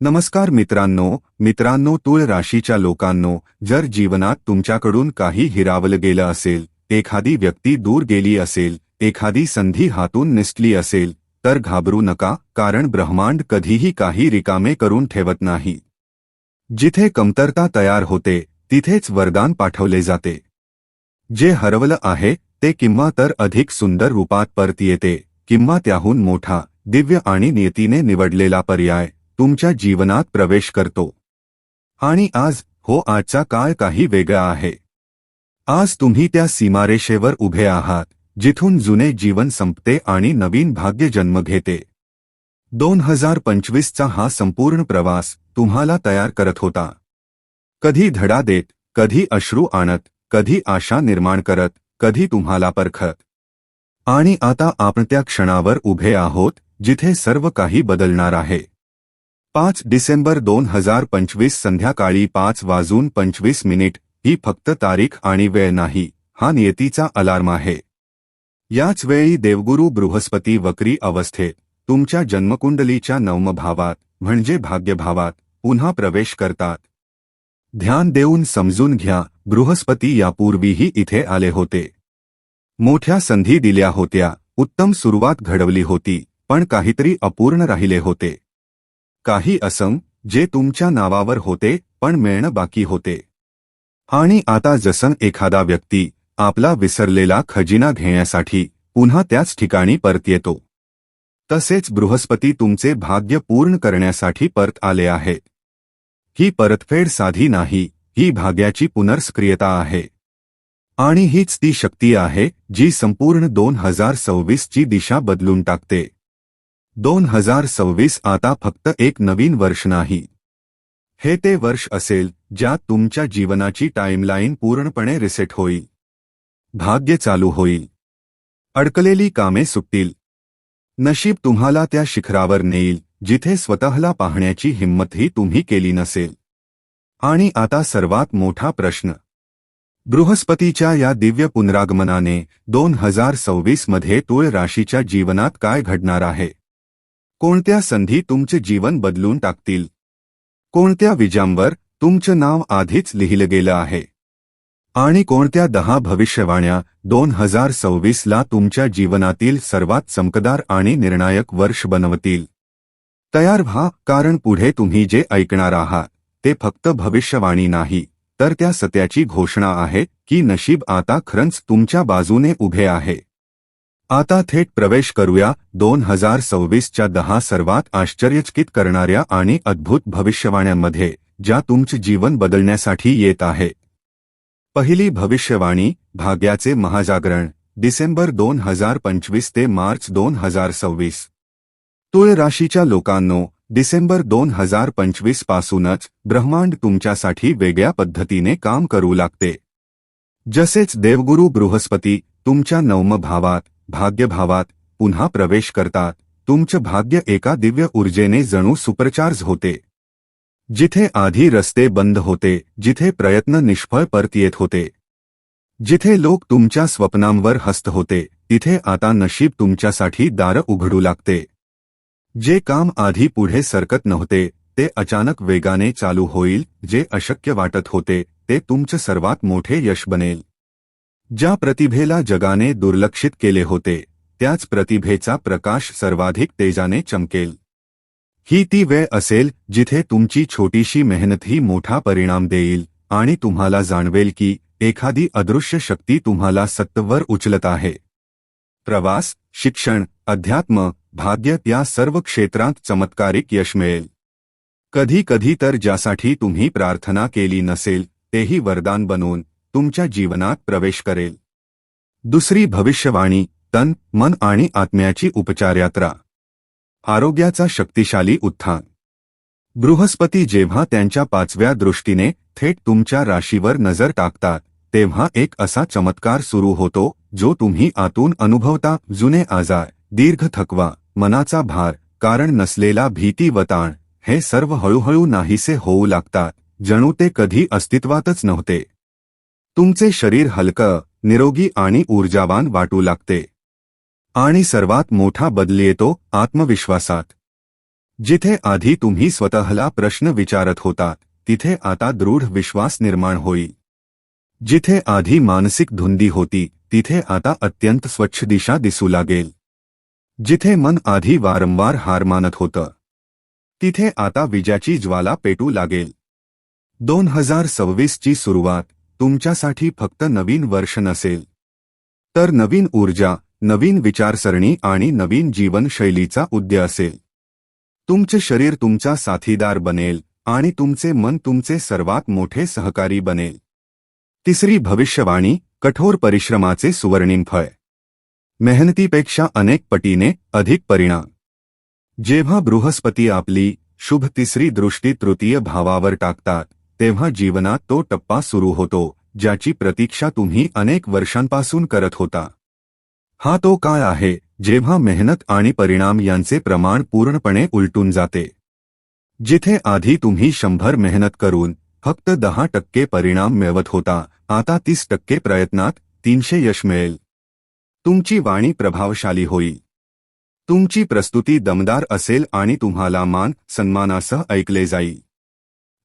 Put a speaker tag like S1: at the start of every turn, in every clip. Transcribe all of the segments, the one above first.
S1: नमस्कार मित्रांनो मित्रांनो तुळ राशीच्या लोकांनो जर जीवनात तुमच्याकडून काही हिरावलं गेलं असेल एखादी व्यक्ती दूर गेली असेल एखादी संधी हातून निसटली असेल तर घाबरू नका कारण ब्रह्मांड कधीही काही रिकामे करून ठेवत नाही. जिथे कमतरता तयार होते तिथेच वरदान पाठवले जाते. जे हरवलं आहे ते किंवा तर अधिक सुंदर रूपात परत येते किंवा त्याहून मोठा दिव्य आणि नियतीने निवडलेला पर्याय. तुमच्या जीवनात प्रवेश करतो. आणि आज हो आजचा काळ काही वेगळा आहे. आज तुम्ही त्या सीमारेषेवर उभे आहात जिथून जुने जीवन संपते आणि नवीन भाग्य जन्म घेते. दोन हजार पंचवीसचा हा संपूर्ण प्रवास तुम्हाला तयार करत होता. कधी धडा देत कधी अश्रू आणत कधी आशा निर्माण करत कधी तुम्हाला परखत. आणि आता आपण त्या क्षणावर उभे आहोत जिथे सर्व काही बदलणार आहे. पाच डिसेंबर दोन हजार पंचवीस संध्याकाळी पाच वाजून पंचवीस मिनिट ही फक्त तारीख आणि वेळ नाही हा नियतीचा अलार्म आहे. याच वेळी देवगुरू बृहस्पती वक्री अवस्थेत तुमच्या जन्मकुंडलीच्या नवमभावात म्हणजे भाग्यभावात पुन्हा प्रवेश करतात. ध्यान देऊन समजून घ्या बृहस्पती यापूर्वीही इथे आले होते. मोठ्या संधी दिल्या होत्या उत्तम सुरुवात घडवली होती पण काहीतरी अपूर्ण राहिले होते. काही असम जे तुमच्या नावावर होते पण मिळणं बाकी होते. आणि आता जसं एखादा व्यक्ती आपला विसरलेला खजिना घेण्यासाठी पुन्हा त्याच ठिकाणी परत येतो. तसेच बृहस्पती तुमचे भाग्य पूर्ण करण्यासाठी परत आले आहे. ही परतफेड साधी नाही ही भाग्याची पुनर्सक्रियता आहे. आणि हीच ती शक्ती आहे जी संपूर्ण दोन हजार सव्वीसची दिशा बदलून टाकते. दोन हजार सव्वीस आता फक्त एक नवीन वर्ष नाही. हे ते वर्ष असेल ज्यात तुमच्या जीवनाची टाईमलाईन पूर्णपणे रिसेट होईल. भाग्य चालू होईल. अडकलेली कामे सुटतील. नशीब तुम्हाला त्या शिखरावर नेईल जिथे स्वतःला पाहण्याची हिंमतही तुम्ही केली नसेल. आणि आता सर्वात मोठा प्रश्न. बृहस्पतीच्या या दिव्य पुनरागमनाने दोन हजार सव्वीसमध्ये तुळ राशीच्या जीवनात काय घडणार आहे? कोणत्या संधी तुमचे जीवन बदलून टाकतील? कोणत्या विजांवर तुमचं नाव आधीच लिहिलं गेलं आहे? आणि कोणत्या दहा भविष्यवाण्या दोन हजार सव्वीसला तुमच्या जीवनातील सर्वात चमकदार आणि निर्णायक वर्ष बनवतील? तयार व्हा कारण पुढे तुम्ही जे ऐकणार आहात ते फक्त भविष्यवाणी नाही तर त्या सत्याची घोषणा आहे की नशीब आता खरंच तुमच्या बाजूने उभे आहे. आता थेट प्रवेश करूया दोन हजार सव्वीसच्या दहा सर्वात आश्चर्यचकित करणाऱ्या आणि अद्भुत भविष्यवाण्यांमध्ये ज्या तुमचे जीवन बदलण्यासाठी येत आहे. पहिली भविष्यवाणी भाग्याचे महाजागरण डिसेंबर दोन हजार पंचवीस ते मार्च दोन हजार सव्वीस तुळ राशीच्या लोकांनो डिसेंबर दोन हजार पंचवीस पासूनच ब्रह्मांड तुमच्यासाठी वेगळ्या पद्धतीने काम करू लागते. जसेच देवगुरू बृहस्पती तुमच्या नवम भावात भाग्यभावात पुन्हा प्रवेश करतात. तुमचं भाग्य एका दिव्य ऊर्जेने जणू सुपरचार्ज होते. जिथे आधी रस्ते बंद होते जिथे प्रयत्न निष्फळ परत येत होते. जिथे लोक तुमच्या स्वप्नांवर हस्त होते तिथे आता नशीब तुमच्यासाठी दारं उघडू लागते. जे काम आधी पुढे सरकत नव्हते ते अचानक वेगाने चालू होईल जे अशक्य वाटत होते ते तुमचं सर्वात मोठे यश बनेल. ज्या प्रतिभेला जगाने दुर्लक्षित केले होते, त्याच प्रतिभेचा प्रकाश सर्वाधिक तेजाने चमकेल. ही ती वेळ असेल जिथे तुमची छोटीशी मेहनतही मोठा परिणाम देईल आणि तुम्हाला जाणवेल की एखादी अदृश्य शक्ती तुम्हाला सत्तवर उचलत आहे. प्रवास, शिक्षण, अध्यात्म, भाग्य या सर्व क्षेत्रात चमत्कारिक यश मिळेल. कधी कधी तर ज्यासाठी तुम्ही प्रार्थना केली नसेल, तेही वरदान बनवून तुमच्या जीवनात प्रवेश करेल. दुसरी भविष्यवाणी तन मन आणि आत्म्याची उपचार यात्रा आरोग्याचा शक्तिशाली उत्थान. बृहस्पती जेव्हा त्यांच्या पाचव्या दृष्टीने थेट तुमच्या राशीवर नजर टाकतात तेव्हा एक असा चमत्कार सुरू होतो जो तुम्ही आतून अनुभवता जुने आजार दीर्घ थकवा मनाचा भार कारण नसलेला भीती व ताण हे सर्व हळूहळू नाहीसे होऊ लागतात जणू ते कधी अस्तित्वातच नव्हते. तुमचे शरीर हलकं निरोगी आणि ऊर्जावान वाटू लागते. आणि सर्वात मोठा बदल येतो आत्मविश्वासात. जिथे आधी तुम्ही स्वतःला प्रश्न विचारत होतात तिथे आता दृढ विश्वास निर्माण होईल. जिथे आधी मानसिक धुंदी होती तिथे आता अत्यंत स्वच्छ दिशा दिसू लागेल. जिथे मन आधी वारंवार हार मानत होतं तिथे आता विजाची ज्वाला पेटू लागेल. दोन हजार सव्वीसची सुरुवात तुमच्यासाठी फक्त नवीन वर्ष नसेल. तर नवीन ऊर्जा नवीन विचारसरणी आणि नवीन जीवनशैलीचा उद्य असेल. तुमचे शरीर तुमचा साथीदार बनेल आणि तुमचे मन तुमचे सर्वात मोठे सहकारी बनेल. तिसरी भविष्यवाणी कठोर परिश्रमाचे सुवर्णिम फळ. मेहनतीपेक्षा अनेक पटीने अधिक परिणाम. जेव्हा बृहस्पती आपली शुभ तिसरी दृष्टी तृतीय भावावर टाकतात तेव्हा जीवनात तो टप्पा सुरू होतो, ज्याची प्रतीक्षा तुम्ही अनेक वर्षांपासून करत होता. हा तो काळ आहे, जेव्हा मेहनत आणि परिणाम यांचे प्रमाण पूर्णपणे उलटून जाते. जिथे आधी तुम्ही शंभर मेहनत करून, फक्त दहा टक्के परिणाम मिळवत होता, आता तीस टक्के प्रयत्नात तीनशे यश मिळेल. तुमची वाणी प्रभावशाली होईल. तुमची प्रस्तुती दमदार असेल आणि तुम्हाला मान, सन्मानासह ऐकले जाईल.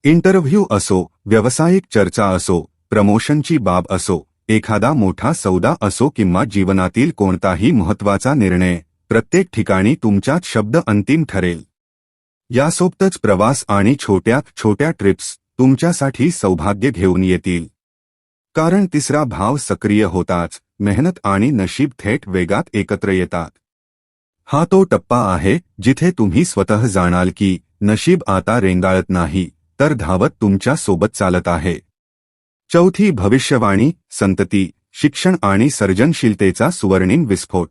S1: इंटरव्ह्यू असो व्यावसायिक चर्चा असो प्रमोशनची बाब असो एखादा मोठा सौदा असो किंवा जीवनातील कोणताही महत्त्वाचा निर्णय प्रत्येक ठिकाणी तुमच्यात शब्द अंतिम ठरेल. यासोबतच प्रवास आणि छोट्या छोट्या ट्रिप्स तुमच्यासाठी सौभाग्य घेऊन येतील. कारण तिसरा भाव सक्रिय होताच मेहनत आणि नशीब थेट वेगात एकत्र येतात. हा तो टप्पा आहे जिथे तुम्ही स्वतः जाणाल की नशीब आता रेंगाळत नाही तर धावत तुमच्यासोबत चालत आहे. चौथी भविष्यवाणी संतती शिक्षण आणि सर्जनशीलतेचा सुवर्णिम विस्फोट.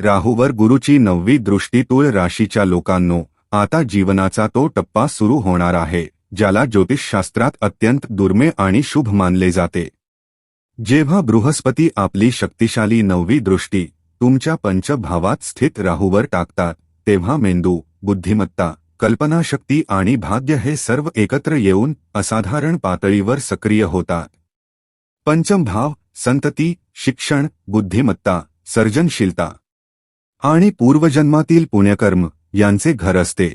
S1: राहूवर गुरुची नववी दृष्टी तुळ राशीच्या लोकांनो आता जीवनाचा तो टप्पा सुरू होणार आहे ज्याला ज्योतिषशास्त्रात अत्यंत दुर्मिळ आणि शुभ मानले जाते. जेव्हा बृहस्पती आपली शक्तिशाली नववी दृष्टी तुमच्या पंचभावात स्थित राहूवर टाकतात तेव्हा मेंदू बुद्धिमत्ता कल्पनाशक्ती आणि भाग्य हे सर्व एकत्र येऊन असाधारण पातळीवर सक्रिय होतात. पंचम भाव संतती शिक्षण बुद्धिमत्ता सर्जनशीलता आणि पूर्वजन्मातील पुण्यकर्म यांचे घर असते.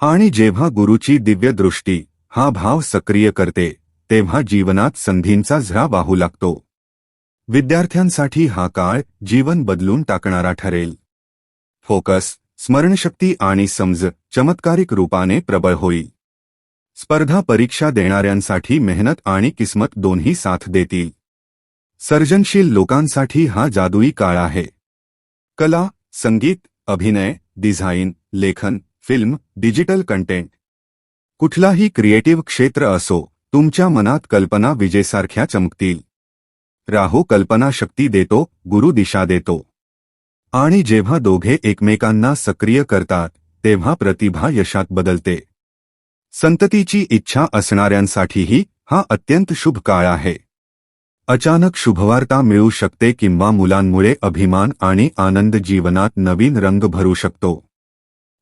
S1: आणि जेव्हा गुरुची दिव्य दृष्टी हा भाव सक्रिय करते तेव्हा जीवनात संधींचा झरा वाहू लागतो. विद्यार्थ्यांसाठी हा काळ जीवन बदलून टाकणारा ठरेल. फोकस स्मरणशक्ती आणि समज चमत्कारिक रूपाने प्रबळ होईल स्पर्धा परीक्षा देणाऱ्यांसाठी मेहनत आणि किस्मत दोन्ही साथ देतील. सर्जनशील लोकांसाठी हा जादुई काळ आहे. कला संगीत अभिनय डिझाईन लेखन फिल्म डिजिटल कंटेंट. कुठलाही क्रिएटिव्ह क्षेत्र असो तुमच्या मनात कल्पना विजेसारख्या चमकतील. राहू कल्पनाशक्ती देतो गुरु दिशा देतो. आणि जेव्हा दोघे एकमेकांना सक्रिय करतात तेव्हा प्रतिभा यशात बदलते. संततीची इच्छा असणाऱ्यांसाठीही हा अत्यंत शुभ काळ आहे. अचानक शुभवार्ता मिळू शकते किंवा मुलांमुळे अभिमान आणि आनंद जीवनात नवीन रंग भरू शकतो.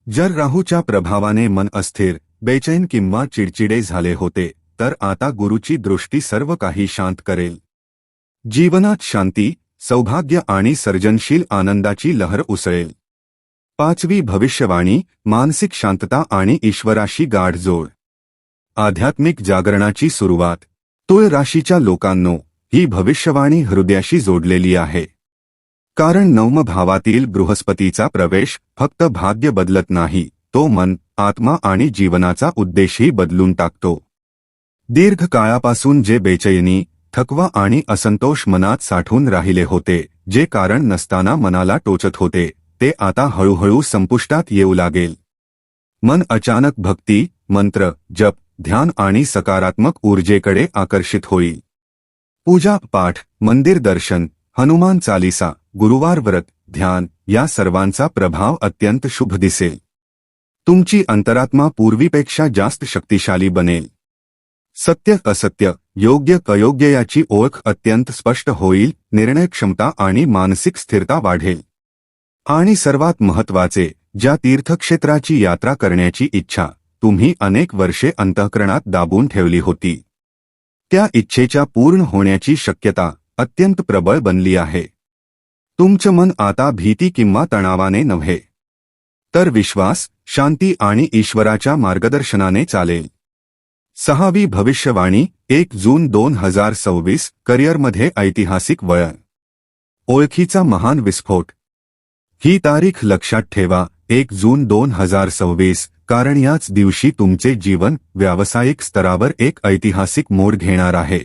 S1: जर राहूच्या प्रभावाने मन अस्थिर बेचैन किंवा चिडचिडे झाले होते तर आता गुरुची दृष्टी सर्व काही शांत करेल. जीवनात शांती सौभाग्य आणि सर्जनशील आनंदाची लहर उसळेल. पाचवी भविष्यवाणी मानसिक शांतता आणि ईश्वराशी गाढजोड. आध्यात्मिक जागरणाची सुरुवात. तुळ राशीच्या लोकांनो ही भविष्यवाणी हृदयाशी जोडलेली आहे. कारण नवम भावातील बृहस्पतीचा प्रवेश फक्त भाग्य बदलत नाही तो मन आत्मा आणि जीवनाचा उद्देशही बदलून टाकतो. दीर्घकाळापासून जे बेचैनी थकवा आणि असंतोष मनात साठून राहिले होते जे कारण नसताना मनाला टोचत होते ते आता हळूहळू संपुष्टात येऊ लागेल. मन अचानक भक्ती मंत्र जप ध्यान आणि सकारात्मक ऊर्जेकडे आकर्षित होईल. पूजा पाठ मंदिर दर्शन हनुमान चालिसा गुरुवार व्रत ध्यान या सर्वांचा प्रभाव अत्यंत शुभ दिसेल. तुमची अंतरात्मा पूर्वीपेक्षा जास्त शक्तिशाली बनेल. सत्य असत्य योग्य कयोग्य याची ओळख अत्यंत स्पष्ट होईल निर्णय क्षमता आणि मानसिक स्थिरता वाढेल. आणि सर्वात महत्त्वाचे ज्या तीर्थक्षेत्राची यात्रा करण्याची इच्छा तुम्ही अनेक वर्षे अंतःकरणात दाबून ठेवली होती. त्या इच्छेच्या पूर्ण होण्याची शक्यता अत्यंत प्रबळ बनली आहे. तुमचं मन आता भीती किंवा तणावाने नव्हे. तर विश्वास शांती आणि ईश्वराच्या मार्गदर्शनाने चालेल. सहावी भविष्यवाणी एक जून दोन हजार सव्वीस करिअरमध्ये ऐतिहासिक वळण. ओळखीचा महान विस्फोट. ही तारीख लक्षात ठेवा एक जून दोन हजार सव्वीस कारण याच दिवशी तुमचे जीवन व्यावसायिक स्तरावर एक ऐतिहासिक मोड घेणार आहे.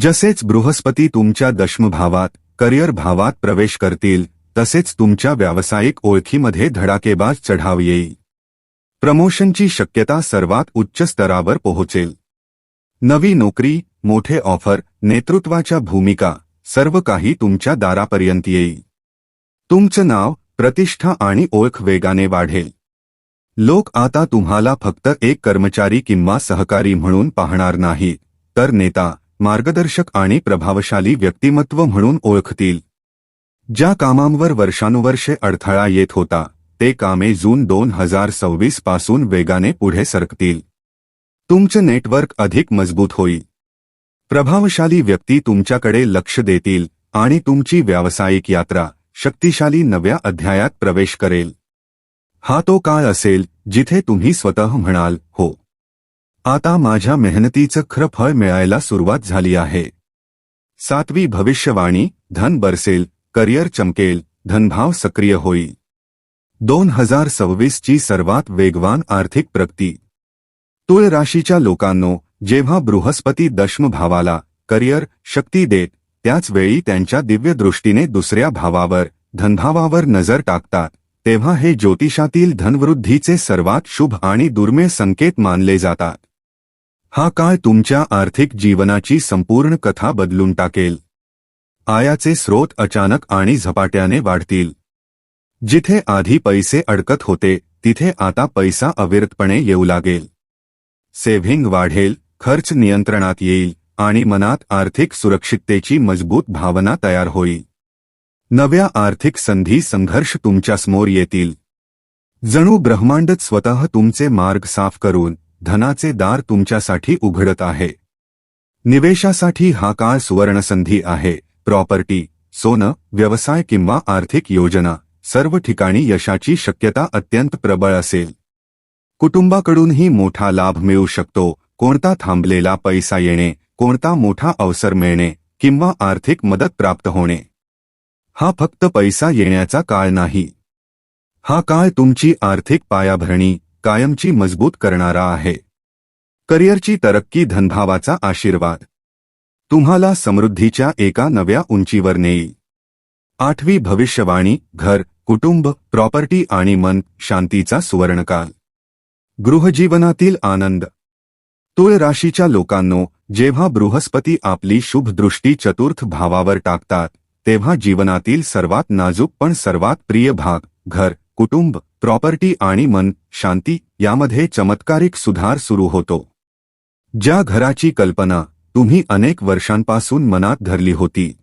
S1: जसेच बृहस्पती तुमच्या दशमभावात करिअर भावात प्रवेश करतील तसेच तुमच्या व्यावसायिक ओळखीमध्ये धडाकेबाज चढाव येईल. प्रमोशनची शक्यता सर्वात उच्च स्तरावर पोहोचेल. नवी नोकरी मोठे ऑफर नेतृत्वाच्या भूमिका सर्व काही तुमच्या दारापर्यंत येईल. तुमचं नाव प्रतिष्ठा आणि ओळख वेगाने वाढेल. लोक आता तुम्हाला फक्त एक कर्मचारी किंवा सहकारी म्हणून पाहणार नाही तर नेता मार्गदर्शक आणि प्रभावशाली व्यक्तिमत्व म्हणून ओळखतील. ज्या कामांवर वर्षानुवर्षे अडथळा येत होता ते कामे जून दोन हजार सव्वीसपासून वेगाने पुढे सरकतील. तुमचं नेटवर्क अधिक मजबूत होईल. प्रभावशाली व्यक्ती तुमच्याकडे लक्ष देतील आणि तुमची व्यावसायिक यात्रा शक्तिशाली नव्या अध्यायात प्रवेश करेल. हा तो काळ असेल जिथे तुम्ही स्वतः म्हणाल हो. आता माझ्या मेहनतीचं खरं फळ मिळायला सुरुवात झाली आहे. सातवी भविष्यवाणी धन बरसेल करिअर चमकेल धनभाव सक्रिय होईल. दोन हजार सव्वीसची सर्वात वेगवान आर्थिक प्रगती. तुळ राशीच्या लोकांनो जेव्हा बृहस्पती दशमभावाला करिअर शक्ती देत त्याच वेळी त्यांच्या दिव्यदृष्टीने दुसऱ्या भावावर धनभावावर नजर टाकतात तेव्हा हे ज्योतिषातील धनवृद्धीचे सर्वात शुभ आणि दुर्मिळ संकेत मानले जातात. हा काळ तुमच्या आर्थिक जीवनाची संपूर्ण कथा बदलून टाकेल. आयाचे स्रोत अचानक आणि झपाट्याने वाढतील. जिथे आधी पैसे अडकत होते तिथे आता पैसा अविरतपणे येऊ लागेल. सेव्हिंग वाढेल खर्च नियंत्रणात येईल आणि मनात आर्थिक सुरक्षिततेची मजबूत भावना तयार होईल. नव्या आर्थिक संधी संघर्ष तुमच्यासमोर येतील. जणू ब्रह्मांडच स्वतः तुमचे मार्ग साफ करून धनाचे दार तुमच्यासाठी उघडत आहे. निवेशासाठी हा काळ सुवर्णसंधी आहे प्रॉपर्टी सोनं व्यवसाय किंवा आर्थिक योजना. सर्व ठिकाणी यशाची शक्यता अत्यंत प्रबळ असेल. कुटुंबाकडूनही मोठा लाभ मिळू शकतो कोणता थांबलेला पैसा येणे कोणता मोठा अवसर मिळणे किंवा आर्थिक मदत प्राप्त होणे. हा फक्त पैसा येण्याचा काळ नाही. हा काळ तुमची आर्थिक पायाभरणी कायमची मजबूत करणारा आहे. करिअरची तरक्की धनभावाचा आशीर्वाद. तुम्हाला समृद्धीच्या एका नव्या उंचीवर नेईल. आठवी भविष्यवाणी घर कुटुंब प्रॉपर्टी आणि मन शांतीचा सुवर्णकाल. गृहजीवनातील आनंद. तुळ राशीच्या लोकांनो जेव्हा बृहस्पती आपली शुभदृष्टी चतुर्थ भावावर टाकतात तेव्हा जीवनातील सर्वात नाजूक पण सर्वात प्रिय भाग घर कुटुंब प्रॉपर्टी आणि मन शांती यामध्ये चमत्कारिक सुधार सुरू होतो. ज्या घराची कल्पना तुम्ही अनेक वर्षांपासून मनात धरली होती.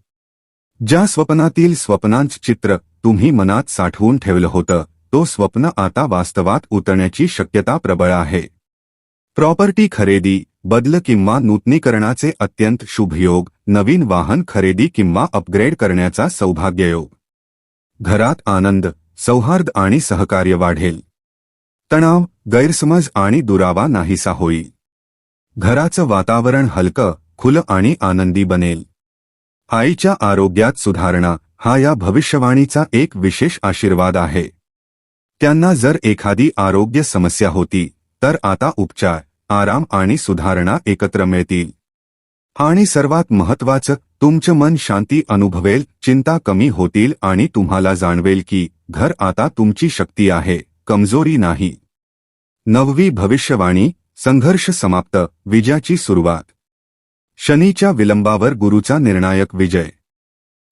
S1: ज्या स्वप्नातील स्वप्नांच चित्र तुम्ही मनात साठवून ठेवलं होतं. तो स्वप्न आता वास्तवात उतरण्याची शक्यता प्रबळ आहे. प्रॉपर्टी खरेदी बदल किंवा नूतनीकरणाचे अत्यंत शुभयोग नवीन वाहन खरेदी किंवा अपग्रेड करण्याचा सौभाग्ययोग. घरात आनंद सौहार्द आणि सहकार्य वाढेल. तणाव गैरसमज आणि दुरावा नाहीसा होईल. घराचं वातावरण हलकं खुलं आणि आनंदी बनेल. आईच्या आरोग्यात सुधारणा हा या भविष्यवाणीचा एक विशेष आशीर्वाद आहे. त्यांना जर एखादी आरोग्य समस्या होती तर आता उपचार आराम आणि सुधारणा एकत्र मिळतील. आणि सर्वात महत्वाचं तुमचं मन शांती अनुभवेल चिंता कमी होतील आणि तुम्हाला जाणवेल की घर आता तुमची शक्ती आहे कमजोरी नाही. नववी भविष्यवाणी संघर्ष समाप्त विजयाची सुरुवात. शनीच्या विलंबावर गुरुचा निर्णायक विजय.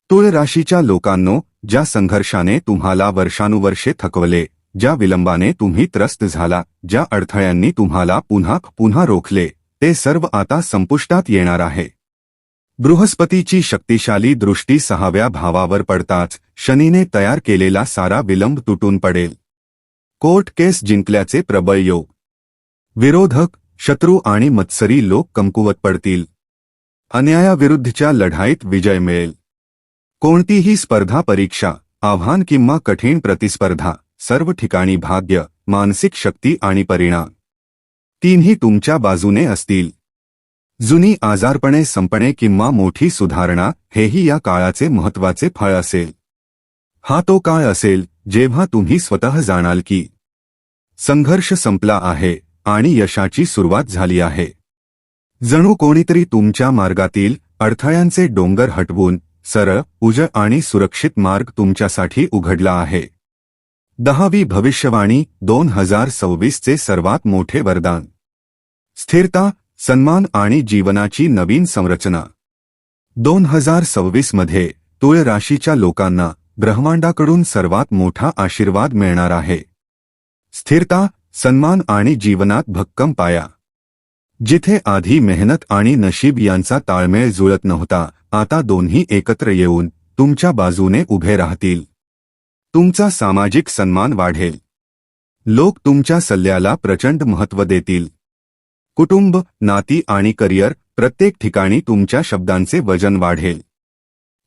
S1: तुळ राशीच्या लोकांनो ज्या संघर्षाने तुम्हाला वर्षानुवर्षे थकवले ज्या विलंबाने तुम्ही त्रस्त झाला ज्या अडथळ्यांनी तुम्हाला पुन्हा पुन्हा रोखले ते सर्व आता संपुष्टात येणार आहे. बृहस्पतीची शक्तिशाली दृष्टी सहाव्या भावावर पडताच शनीने तयार केलेला सारा विलंब तुटून पडेल. कोर्ट केस जिंकल्याचे प्रबळ योग विरोधक शत्रू आणि मत्सरी लोक कमकुवत पडतील. अन्यायाविरुद्धच्या लढाईत विजय मिळेल. कोणतीही स्पर्धा परीक्षा आव्हान किंवा कठीण प्रतिस्पर्धा सर्व ठिकाणी भाग्य मानसिक शक्ती आणि परिणाम. तीनही तुमच्या बाजूने असतील. जुनी आजारपणे संपणे किंवा मोठी सुधारणा हेही या काळाचे महत्त्वाचे फळ असेल. हा तो काळ असेल जेव्हा तुम्ही स्वतः जाणाल की संघर्ष संपला आहे आणि यशाची सुरुवात झाली आहे. जणू कोणीतरी तुमच्या मार्गातील अडथळ्यांचे डोंगर हटवून सरळ उज आणि सुरक्षित मार्ग तुमच्यासाठी उघडला आहे. दहावी भविष्यवाणी, दोन हज़ार सव्वीसचे सर्वात मोठे वरदान. स्थिरता, सन्मान आणि जीवनाची नवीन संरचना. दोन हज़ार सव्वीस मध्ये, तुळ राशीच्या लोकांना, ब्रह्मांडाकडून सर्वात मोठा आशीर्वाद मिळणार आहे. स्थिरता, सन्मान आणि जीवनात भक्कम पाया. जिथे आधी मेहनत आणि नशीब यांचा ताळमेळ जुळत नव्हता आता दोन्ही एकत्र येऊन तुमच्या बाजूने उभे राहतील. तुमचा सामाजिक सन्मान वाढेल. लोक तुमच्या सल्ल्याला प्रचंड महत्त्व देतील. कुटुंब नाती आणि करिअर प्रत्येक ठिकाणी तुमच्या शब्दांचे वजन वाढेल.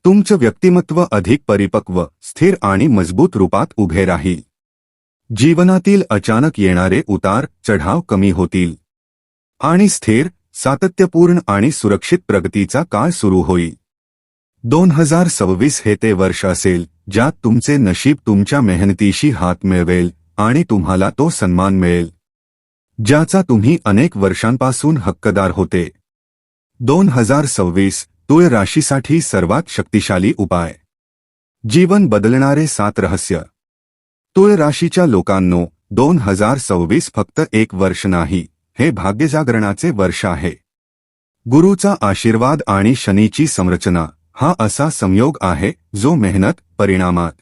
S1: तुमचं व्यक्तिमत्व अधिक परिपक्व स्थिर आणि मजबूत रूपात उभे राहील. जीवनातील अचानक येणारे उतार चढाव कमी होतील. आणि स्थिर सातत्यपूर्ण आणि सुरक्षित प्रगतीचा काळ सुरू होईल. दोन हजार सव्वीस हे ते वर्ष असेल ज्यात तुमचे नशीब तुमच्या मेहनतीशी हात मिळवेल आणि तुम्हाला तो सन्मान मिळेल. ज्याचा तुम्ही अनेक वर्षांपासून हक्कदार होते. दोन हजार सव्वीस तुळ राशीसाठी सर्वात शक्तिशाली उपाय. जीवन बदलणारे सात रहस्य. तुळ राशीच्या लोकांनो दोन हजार सव्वीस फक्त एक वर्ष नाही. हे भाग्यजागरणाचे वर्ष आहे. गुरुचा आशीर्वाद आणि शनीची संरचना हा असा संयोग आहे जो मेहनत परिणामात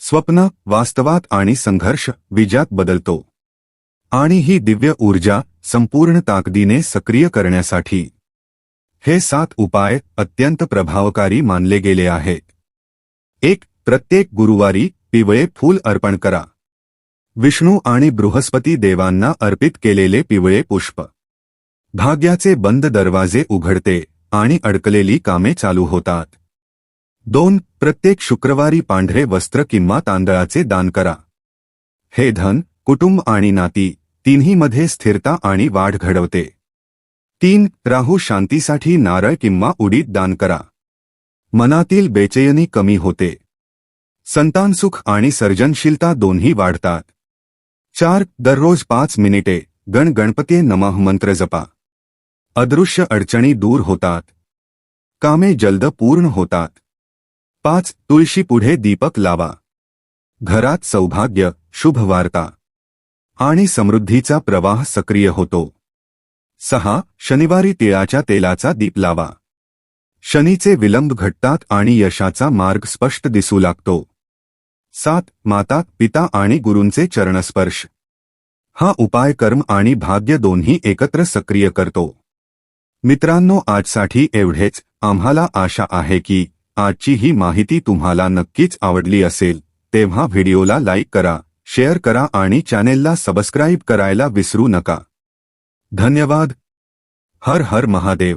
S1: स्वप्न वास्तवात आणि संघर्ष विजात बदलतो. आणि ही दिव्य ऊर्जा संपूर्ण ताकदीने सक्रिय करण्यासाठी हे सात उपाय अत्यंत प्रभावकारी मानले गेले आहेत एक प्रत्येक गुरुवारी पिवळे फूल अर्पण करा. विष्णू आणि बृहस्पती देवांना अर्पित केलेले पिवळे पुष्प. भाग्याचे बंद दरवाजे उघडते आणि अडकलेली कामे चालू होतात. दोन प्रत्येक शुक्रवारी पांढरे वस्त्र किंवा तांदळाचे दान करा. हे धन कुटुंब आणि नाती तिन्हीमध्ये स्थिरता आणि वाढ घडवते. तीन राहू शांतीसाठी नारळ किंवा उडीद दान करा. मनातील बेचैनी कमी होते. संतानसुख आणि सर्जनशीलता दोन्ही वाढतात. चार दररोज पाच मिनिटे गण गणपती नमः मंत्र जपा. अदृश्य अडचणी दूर होतात. कामे जलद पूर्ण होतात. पाच तुळशी पुढे दीपक लावा. घरात सौभाग्य शुभ वार्ता. आणि समृद्धीचा प्रवाह सक्रिय होतो. सहा शनिवारी तिळाच्या तेलाचा दीप लावा. शनीचे विलंब घटतात आणि यशाचा मार्ग स्पष्ट दिसू लागतो. सात माता पिता आणि गुरूंचे चरणस्पर्श. हा उपाय कर्म आणि भाग्य दोन्ही एकत्र सक्रिय करतो. मित्रांनो आजसाठी एवढेच. आम्हाला आशा आहे की आजची ही माहिती तुम्हाला नक्कीच आवडली असेल. तेव्हा व्हिडिओला लाईक करा शेअर करा आणि चॅनेलला सबस्क्राईब करायला विसरू नका. धन्यवाद. हर हर महादेव.